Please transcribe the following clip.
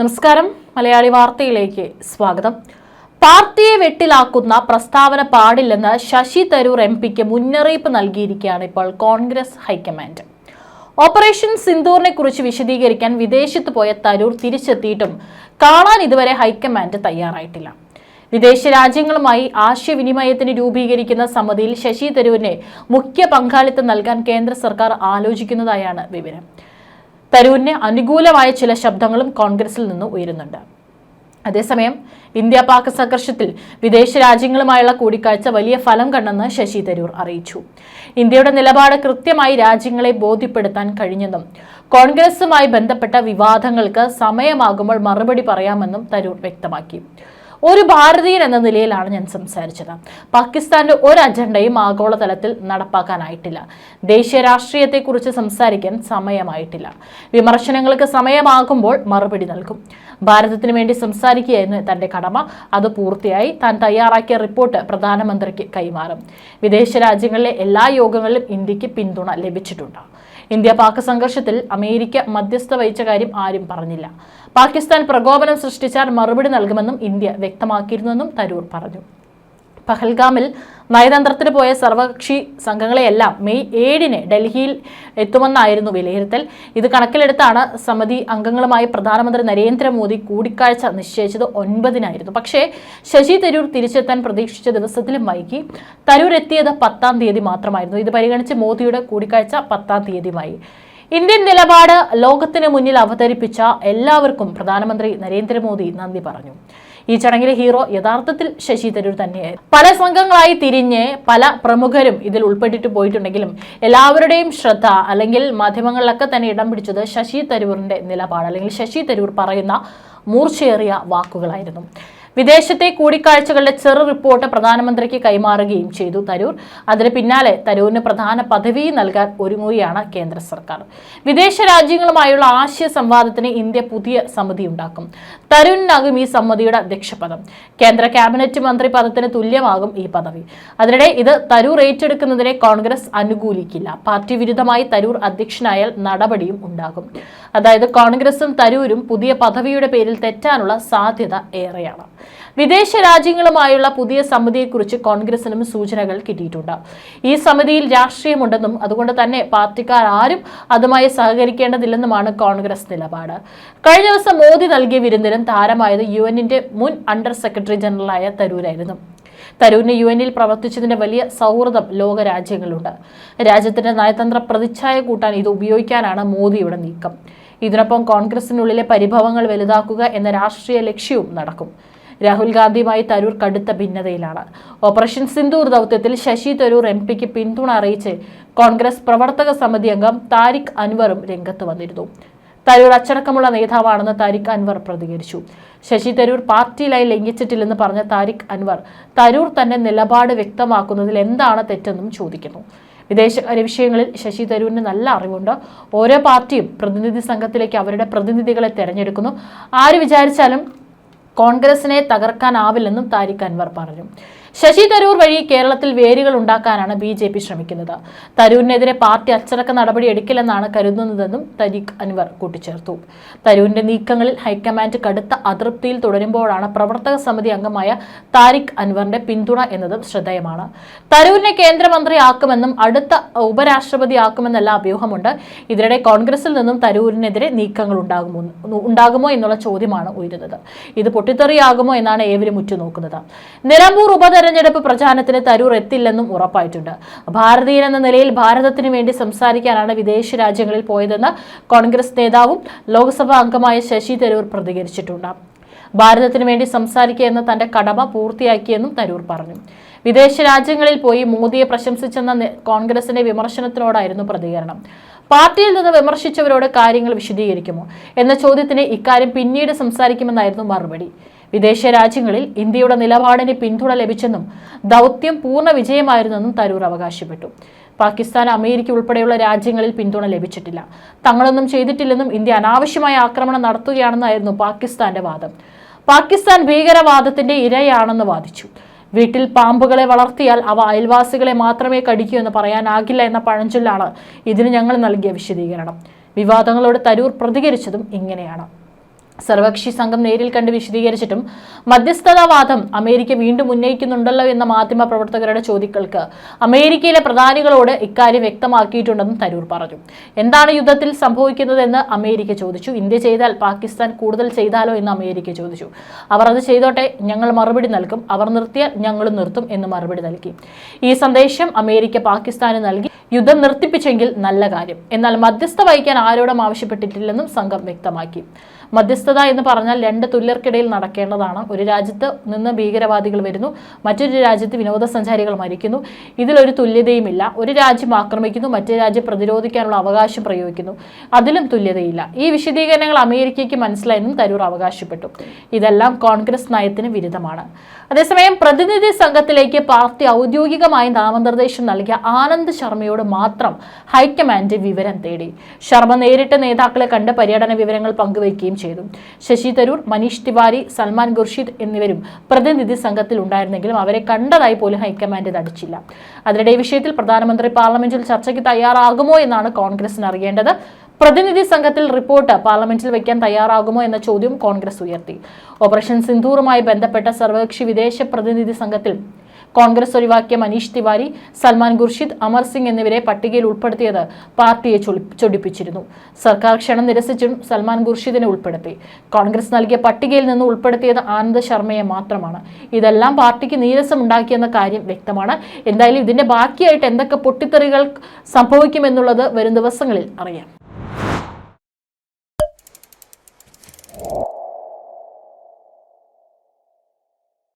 നമസ്കാരം. മലയാളി വാർത്തയിലേക്ക് സ്വാഗതം. പാർട്ടിയെ വെട്ടിലാക്കുന്ന പ്രസ്താവന പാടില്ലെന്ന് ശശി തരൂർ എം പിക്ക് മുന്നറിയിപ്പ് നൽകിയിരിക്കുകയാണ് ഇപ്പോൾ കോൺഗ്രസ് ഹൈക്കമാൻഡ്. ഓപ്പറേഷൻ സിന്ദൂറിനെ കുറിച്ച് വിശദീകരിക്കാൻ വിദേശത്ത് പോയ തരൂർ തിരിച്ചെത്തിയിട്ടും കാണാൻ ഇതുവരെ ഹൈക്കമാൻഡ് തയ്യാറായിട്ടില്ല. വിദേശ രാജ്യങ്ങളുമായി ആശയവിനിമയത്തിന് രൂപീകരിക്കുന്ന സമിതിയിൽ ശശി തരൂരിനെ മുഖ്യ പങ്കാളിത്തം നൽകാൻ കേന്ദ്ര സർക്കാർ ആലോചിക്കുന്നതായാണ് വിവരം. തരൂരിന് അനുകൂലമായ ചില ശബ്ദങ്ങളും കോൺഗ്രസിൽ നിന്ന് ഉയരുന്നുണ്ട്. അതേസമയം ഇന്ത്യ പാക് സംഘർഷത്തിൽ വിദേശ രാജ്യങ്ങളുമായുള്ള കൂടിക്കാഴ്ച വലിയ ഫലം കണ്ടെന്ന് ശശി തരൂർ അറിയിച്ചു. ഇന്ത്യയുടെ നിലപാട് കൃത്യമായി രാജ്യങ്ങളെ ബോധ്യപ്പെടുത്താൻ കഴിഞ്ഞെന്നും കോൺഗ്രസുമായി ബന്ധപ്പെട്ട വിവാദങ്ങൾക്ക് സമയമാകുമ്പോൾ മറുപടി പറയാമെന്നും തരൂർ വ്യക്തമാക്കി. ഒരു ഭാരതീയൻ എന്ന നിലയിലാണ് ഞാൻ സംസാരിച്ചത്. പാകിസ്ഥാന്റെ ഒരു അജണ്ടയും ആഗോളതലത്തിൽ നടപ്പാക്കാനായിട്ടില്ല. ദേശീയ രാഷ്ട്രീയത്തെക്കുറിച്ച് സംസാരിക്കാൻ സമയമായിട്ടില്ല. വിമർശനങ്ങൾക്ക് സമയമാകുമ്പോൾ മറുപടി നൽകും. ഭാരതത്തിന് വേണ്ടി സംസാരിക്കുകയെന്ന് തന്റെ കടമ. അത് പൂർത്തിയായി താൻ തയ്യാറാക്കിയ റിപ്പോർട്ട് പ്രധാനമന്ത്രിക്ക് കൈമാറും. വിദേശ രാജ്യങ്ങളിലെ എല്ലാ യോഗങ്ങളിലും ഇന്ത്യയ്ക്ക് പിന്തുണ ലഭിച്ചിട്ടുണ്ട്. ഇന്ത്യ പാക് സംഘർഷത്തിൽ അമേരിക്ക മധ്യസ്ഥ വഹിച്ച കാര്യം ആരും പറഞ്ഞില്ല. പാകിസ്ഥാൻ പ്രകോപനം സൃഷ്ടിച്ചാൽ മറുപടി നൽകുമെന്നും ഇന്ത്യ വ്യക്തമാക്കിയിരുന്നെന്നും തരൂർ പറഞ്ഞു. പഹൽഗാമിൽ നയതന്ത്രത്തിന് പോയ സർവകക്ഷി സംഘങ്ങളെയെല്ലാം മെയ് ഏഴിന് ഡൽഹിയിൽ എത്തുമെന്നായിരുന്നു വിലയിരുത്തൽ. ഇത് കണക്കിലെടുത്താണ് സമിതി അംഗങ്ങളുമായി പ്രധാനമന്ത്രി നരേന്ദ്രമോദി കൂടിക്കാഴ്ച നിശ്ചയിച്ചത് ഒൻപതിനായിരുന്നു. പക്ഷേ ശശി തരൂർ തിരിച്ചെത്താൻ പ്രതീക്ഷിച്ച ദിവസത്തിലും വൈകി. തരൂർ എത്തിയത് പത്താം തീയതി മാത്രമായിരുന്നു. ഇത് പരിഗണിച്ച് മോദിയുടെ കൂടിക്കാഴ്ച പത്താം തീയതിയുമായി. ഇന്ത്യൻ നിലപാട് ലോകത്തിന് മുന്നിൽ അവതരിപ്പിച്ച എല്ലാവർക്കും പ്രധാനമന്ത്രി നരേന്ദ്രമോദി നന്ദി പറഞ്ഞു. ഈ ചടങ്ങിലെ ഹീറോ യഥാർത്ഥത്തിൽ ശശി തരൂർ തന്നെയായിരുന്നു. പല സംഘങ്ങളായി തിരിഞ്ഞ് പല പ്രമുഖരും ഇതിൽ ഉൾപ്പെട്ടിട്ട് പോയിട്ടുണ്ടെങ്കിലും എല്ലാവരുടെയും ശ്രദ്ധ അല്ലെങ്കിൽ മാധ്യമങ്ങളിലൊക്കെ തന്നെ ഇടം പിടിച്ചത് ശശി തരൂറിന്റെ നിലപാട് അല്ലെങ്കിൽ ശശി തരൂർ പറയുന്ന മൂർച്ചയേറിയ വാക്കുകളായിരുന്നു. വിദേശത്തെ കൂടിക്കാഴ്ചകളുടെ ചെറു റിപ്പോർട്ട് പ്രധാനമന്ത്രിക്ക് കൈമാറുകയും ചെയ്തു തരൂർ. അതിന് പിന്നാലെ തരൂരിന് പ്രധാന പദവി നൽകാൻ ഒരുങ്ങുകയാണ് കേന്ദ്ര സർക്കാർ. വിദേശ രാജ്യങ്ങളുമായുള്ള ആശയ സംവാദത്തിന് ഇന്ത്യ പുതിയ സമിതി ഉണ്ടാക്കും തരൂരിനാകും ഈ സമിതിയുടെ അധ്യക്ഷപദം. കേന്ദ്ര ക്യാബിനറ്റ് മന്ത്രി പദത്തിന് തുല്യമാകും ഈ പദവി. അതിനിടെ ഇത് തരൂർ ഏറ്റെടുക്കുന്നതിനെ കോൺഗ്രസ് അനുകൂലിക്കില്ല. പാർട്ടി വിരുദ്ധമായി തരൂർ അധ്യക്ഷനായാൽ നടപടിയും ഉണ്ടാകും. അതായത് കോൺഗ്രസും തരൂരും പുതിയ പദവിയുടെ പേരിൽ തെറ്റാനുള്ള സാധ്യത ഏറെയാണ്. വിദേശ രാജ്യങ്ങളുമായുള്ള പുതിയ സമിതിയെക്കുറിച്ച് കോൺഗ്രസിനും സൂചനകൾ കിട്ടിയിട്ടുണ്ട്. ഈ സമിതിയിൽ രാഷ്ട്രീയമുണ്ടെന്നും അതുകൊണ്ട് തന്നെ പാർട്ടിക്കാർ ആരും അതുമായി സഹകരിക്കേണ്ടതില്ലെന്നുമാണ് കോൺഗ്രസ് നിലപാട്. കഴിഞ്ഞ ദിവസം മോദി നൽകിയ വിരുന്നിനും താരമായത് യു എന്നിന്റെ മുൻ അണ്ടർ സെക്രട്ടറി ജനറലായ തരൂരായിരുന്നു. തരൂരിന് യു എനിൽ പ്രവർത്തിച്ചതിന്റെ വലിയ സൗഹൃദം ലോക രാജ്യങ്ങളുണ്ട് രാജ്യത്തിന്റെ നയതന്ത്ര പ്രതിച്ഛായ കൂട്ടാൻ ഇത് ഉപയോഗിക്കാനാണ് മോദിയുടെ നീക്കം. ഇതിനൊപ്പം കോൺഗ്രസിനുള്ളിലെ പരിഭവങ്ങൾ വലുതാക്കുക എന്ന രാഷ്ട്രീയ ലക്ഷ്യവും നടക്കും. രാഹുൽ ഗാന്ധിയുമായി തരൂർ കടുത്ത ഭിന്നതയിലാണ്. ഓപ്പറേഷൻ സിന്ദൂർ ദൗത്യത്തിൽ ശശി തരൂർ എം പിക്ക് പിന്തുണ അറിയിച്ച് കോൺഗ്രസ് പ്രവർത്തക സമിതി അംഗം താരിഖ് അൻവറും രംഗത്ത് വന്നിരുന്നു. തരൂർ അച്ചടക്കമുള്ള നേതാവാണെന്ന് താരിഖ് അൻവർ പ്രതികരിച്ചു. ശശി തരൂർ പാർട്ടിയിലായി ലംഘിച്ചിട്ടില്ലെന്ന് പറഞ്ഞ താരിഖ് അൻവർ തരൂർ തന്നെ നിലപാട് വ്യക്തമാക്കുന്നതിൽ എന്താണ് തെറ്റെന്നും ചോദിക്കുന്നു. വിദേശകാര്യ വിഷയങ്ങളിൽ ശശി തരൂരിന് നല്ല അറിവുണ്ട്. ഓരോ പാർട്ടിയും പ്രതിനിധി സംഘത്തിലേക്ക് അവരുടെ പ്രതിനിധികളെ തെരഞ്ഞെടുക്കുന്നു. ആര് വിചാരിച്ചാലും കോൺഗ്രസിനെ തകർക്കാനാവില്ലെന്നും താരിഖ് അൻവർ പറഞ്ഞു. ശശി തരൂർ വഴി കേരളത്തിൽ വേരുകൾ ഉണ്ടാക്കാനാണ് ബി ജെ പി ശ്രമിക്കുന്നത്. തരൂരിനെതിരെ പാർട്ടി അച്ചടക്ക നടപടി എടുക്കില്ലെന്നാണ് കരുതുന്നതെന്നും തരീഖ് അൻവർ കൂട്ടിച്ചേർത്തു. തരൂരിന്റെ നീക്കങ്ങളിൽ ഹൈക്കമാൻഡ് കടുത്ത അതൃപ്തിയിൽ തുടരുമ്പോഴാണ് പ്രവർത്തക സമിതി അംഗമായ താരിഖ് അൻവറിന്റെ പിന്തുണ എന്നതും ശ്രദ്ധേയമാണ്. തരൂരിനെ കേന്ദ്രമന്ത്രിയാക്കുമെന്നും അടുത്ത ഉപരാഷ്ട്രപതി ആക്കുമെന്നല്ല അഭ്യൂഹമുണ്ട്. ഇതിനിടെ കോൺഗ്രസിൽ നിന്നും തരൂരിനെതിരെ നീക്കങ്ങൾ ഉണ്ടാകുമോ ഉണ്ടാകുമോ എന്നുള്ള ചോദ്യമാണ് ഉയരുന്നത്. ഇത് പൊട്ടിത്തെറിയാകുമോ എന്നാണ് ഏവരും ഉറ്റുനോക്കുന്നത്. നിലമ്പൂർ ഉപതെരഞ്ഞെടുപ്പ് പ്രചാരണത്തിന് തരൂർ എത്തില്ലെന്നും ഉറപ്പായിട്ടുണ്ട്. ഭാരതീയൻ എന്ന നിലയിൽ ഭാരതത്തിന് വേണ്ടി സംസാരിക്കാനാണ് വിദേശ രാജ്യങ്ങളിൽ പോയതെന്ന് കോൺഗ്രസ് നേതാവും ലോക്സഭാ അംഗമായ ശശി തരൂർ പ്രതികരിച്ചിട്ടുണ്ട്. ഭാരതത്തിന് വേണ്ടി സംസാരിക്കുക എന്ന തന്റെ കടമ പൂർത്തിയാക്കിയെന്നും തരൂർ പറഞ്ഞു. വിദേശ രാജ്യങ്ങളിൽ പോയി മോദിയെ പ്രശംസിച്ചെന്ന കോൺഗ്രസിന്റെ വിമർശനത്തിനോടായിരുന്നു പ്രതികരണം. പാർട്ടിയിൽ നിന്ന് വിമർശിച്ചവരോട് കാര്യങ്ങൾ വിശദീകരിക്കുമോ? എന്ന ചോദ്യത്തിന് ഇക്കാര്യം പിന്നീട് സംസാരിക്കുമെന്നായിരുന്നു മറുപടി. വിദേശ രാജ്യങ്ങളിൽ ഇന്ത്യയുടെ നിലപാടിന് പിന്തുണ ലഭിച്ചെന്നും ദൗത്യം പൂർണ വിജയമായിരുന്നെന്നും തരൂർ അവകാശപ്പെട്ടു. പാകിസ്ഥാൻ അമേരിക്ക ഉൾപ്പെടെയുള്ള രാജ്യങ്ങളിൽ പിന്തുണ ലഭിച്ചിട്ടില്ല. തങ്ങളൊന്നും ചെയ്തിട്ടില്ലെന്നും ഇന്ത്യ അനാവശ്യമായ ആക്രമണം നടത്തുകയാണെന്നായിരുന്നു പാകിസ്ഥാന്റെ വാദം. പാകിസ്ഥാൻ ഭീകരവാദത്തിന്റെ ഇരയാണെന്ന് വാദിച്ചു. വീട്ടിൽ പാമ്പുകളെ വളർത്തിയാൽ അവ അയൽവാസികളെ മാത്രമേ കടിക്കൂ എന്ന് പറയാനാകില്ല എന്ന പഴഞ്ചൊല്ലാണ് ഇതിന് ഞങ്ങൾ നൽകിയ വിശദീകരണം. വിവാദങ്ങളോട് തരൂർ പ്രതികരിച്ചതും ഇങ്ങനെയാണ്. സർവകക്ഷി സംഘം നേരിൽ കണ്ട് വിശദീകരിച്ചിട്ടും മധ്യസ്ഥതാവാദം അമേരിക്ക വീണ്ടും ഉന്നയിക്കുന്നുണ്ടല്ലോ എന്ന മാധ്യമ പ്രവർത്തകരുടെ ചോദ്യങ്ങൾക്ക് അമേരിക്കയിലെ പ്രധാനികളോട് ഇക്കാര്യം വ്യക്തമാക്കിയിട്ടുണ്ടെന്നും തരൂർ പറഞ്ഞു. എന്താണ് യുദ്ധത്തിൽ സംഭവിക്കുന്നതെന്ന് അമേരിക്ക ചോദിച്ചു. ഇന്ത്യ ചെയ്താൽ പാകിസ്ഥാൻ കൂടുതൽ ചെയ്താലോ എന്ന് അമേരിക്ക ചോദിച്ചു. അവർ അത് ചെയ്തോട്ടെ ഞങ്ങൾ മറുപടി നൽകും. അവർ നിർത്തിയാൽ ഞങ്ങളും നിർത്തും എന്ന് മറുപടി നൽകി. ഈ സന്ദേശം അമേരിക്ക പാകിസ്ഥാന് നൽകി. യുദ്ധം നിർത്തിപ്പിച്ചെങ്കിൽ നല്ല കാര്യം. എന്നാൽ മധ്യസ്ഥ വഹിക്കാൻ ആരോടും ആവശ്യപ്പെട്ടിട്ടില്ലെന്നും സംഘം വ്യക്തമാക്കി. മധ്യസ്ഥത എന്ന് പറഞ്ഞാൽ രണ്ട് തുല്യർക്കിടയിൽ നടക്കേണ്ടതാണ്. ഒരു രാജ്യത്ത് നിന്ന് ഭീകരവാദികൾ വരുന്നു മറ്റൊരു രാജ്യത്ത് വിനോദസഞ്ചാരികൾ മരിക്കുന്നു. ഇതിലൊരു തുല്യതയുമില്ല. ഒരു രാജ്യം ആക്രമിക്കുന്നു മറ്റേ രാജ്യം പ്രതിരോധിക്കാനുള്ള അവകാശം പ്രയോഗിക്കുന്നു. അതിലും തുല്യതയില്ല. ഈ വിശദീകരണങ്ങൾ അമേരിക്കയ്ക്ക് മനസ്സിലായെന്നും തരൂർ അവകാശപ്പെട്ടു. ഇതെല്ലാം കോൺഗ്രസ് നയത്തിന് വിരുദ്ധമാണ്. അതേസമയം പ്രതിനിധി സംഘത്തിലേക്ക് പാർട്ടി ഔദ്യോഗികമായി നാമനിർദ്ദേശം നൽകിയ ആനന്ദ് ശർമ്മയോട് മാത്രം ഹൈക്കമാൻഡ് വിവരം തേടി. ശർമ്മ നേരിട്ട് നേതാക്കളെ കണ്ട് പര്യടന വിവരങ്ങൾ പങ്കുവയ്ക്കുകയും ചെയ്തു. ശശി തരൂർ മനീഷ് തിവാരി സൽമാൻ ഖുർഷിദ് എന്നിവരും പ്രതിനിധി സംഘത്തിൽ ഉണ്ടായിരുന്നെങ്കിലും അവരെ കണ്ടതായി പോലും ഹൈക്കമാൻഡ് തടിച്ചില്ല അതിനിടെ ഈ വിഷയത്തിൽ പ്രധാനമന്ത്രി പാർലമെന്റിൽ ചർച്ചയ്ക്ക് തയ്യാറാകുമോ എന്നാണ് കോൺഗ്രസിന് അറിയേണ്ടത്. പ്രതിനിധി സംഘത്തിൽ റിപ്പോർട്ട് പാർലമെന്റിൽ വയ്ക്കാൻ തയ്യാറാകുമോ എന്ന ചോദ്യം കോൺഗ്രസ് ഉയർത്തി. ഓപ്പറേഷൻ സിന്ധൂറുമായി ബന്ധപ്പെട്ട സർവകക്ഷി വിദേശ പ്രതിനിധി സംഘത്തിൽ കോൺഗ്രസ് ഒഴിവാക്കിയ മനീഷ് തിവാരി സൽമാൻ ഖുർഷിദ് അമർ സിംഗ് എന്നിവരെ പട്ടികയിൽ ഉൾപ്പെടുത്തിയത് പാർട്ടിയെ ചൊടിപ്പിച്ചിരുന്നു. സർക്കാർ ക്ഷണം നിരസിച്ചും സൽമാൻ ഖുർഷിദിനെ ഉൾപ്പെടുത്തി. കോൺഗ്രസ് നൽകിയ പട്ടികയിൽ നിന്ന് ഉൾപ്പെടുത്തിയത് ആനന്ദ് ശർമ്മയെ മാത്രമാണ്. ഇതെല്ലാം പാർട്ടിക്ക് നീരസമുണ്ടാക്കിയെന്ന കാര്യം വ്യക്തമാണ്. എന്തായാലും ഇതിന്റെ ബാക്കിയായിട്ട് എന്തൊക്കെ പൊട്ടിത്തെറികൾ സംഭവിക്കുമെന്നുള്ളത് വരും ദിവസങ്ങളിൽ അറിയാം.